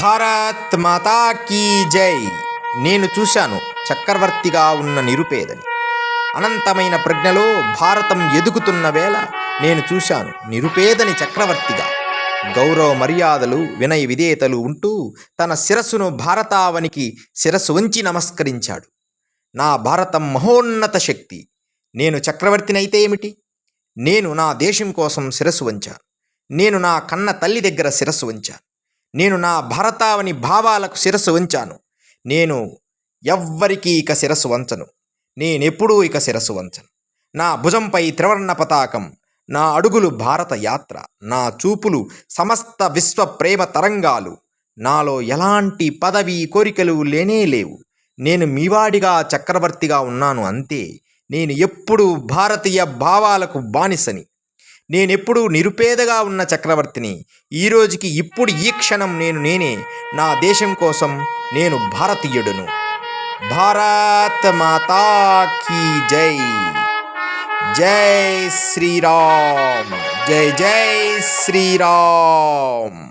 భారత్ మాతా key జై. నేను చూశాను చక్రవర్తిగా ఉన్న నిరుపేదని. అనంతమైన ప్రజ్ఞలో భారతం ఎదుగుతున్న వేళ నేను చూశాను నిరుపేదని చక్రవర్తిగా. గౌరవ మర్యాదలు వినయ విధేయతలు ఉంటూ తన శిరస్సును భారతావనికి శిరస్సు వంచి నమస్కరించాడు. నా భారతం మహోన్నత శక్తి. నేను చక్రవర్తినైతే ఏమిటి? నేను నా దేశం కోసం శిరస్సు వంచాను. నేను నా కన్న తల్లి దగ్గర శిరస్సు వంచాను. నేను నా భరతావని భావాలకు శిరస్సు వంచాను. నేను ఎవ్వరికీ ఇక శిరస్సు వంచను. నేనెప్పుడూ ఇక శిరస్సు వంచను. నా భుజంపై త్రివర్ణ పతాకం నా అడుగులు భారత యాత్ర నా చూపులు సమస్త విశ్వ ప్రేమ తరంగాలు. నాలో ఎలాంటి పదవి కోరికలు లేనే లేవు. నేను మీవాడిగా చక్రవర్తిగా ఉన్నాను అంతే. నేను ఎప్పుడూ భారతీయ భావాలకు బానిసని. నేనెప్పుడు నిరుపేదగా ఉన్న చక్రవర్తిని. ఈ రోజుకి ఇప్పుడు ఈ క్షణం నేను నేనే. నా దేశం కోసం నేను భారతీయుడును. భారత్ మాతా కీ జై. జై శ్రీరామ్. జై జై శ్రీరామ్.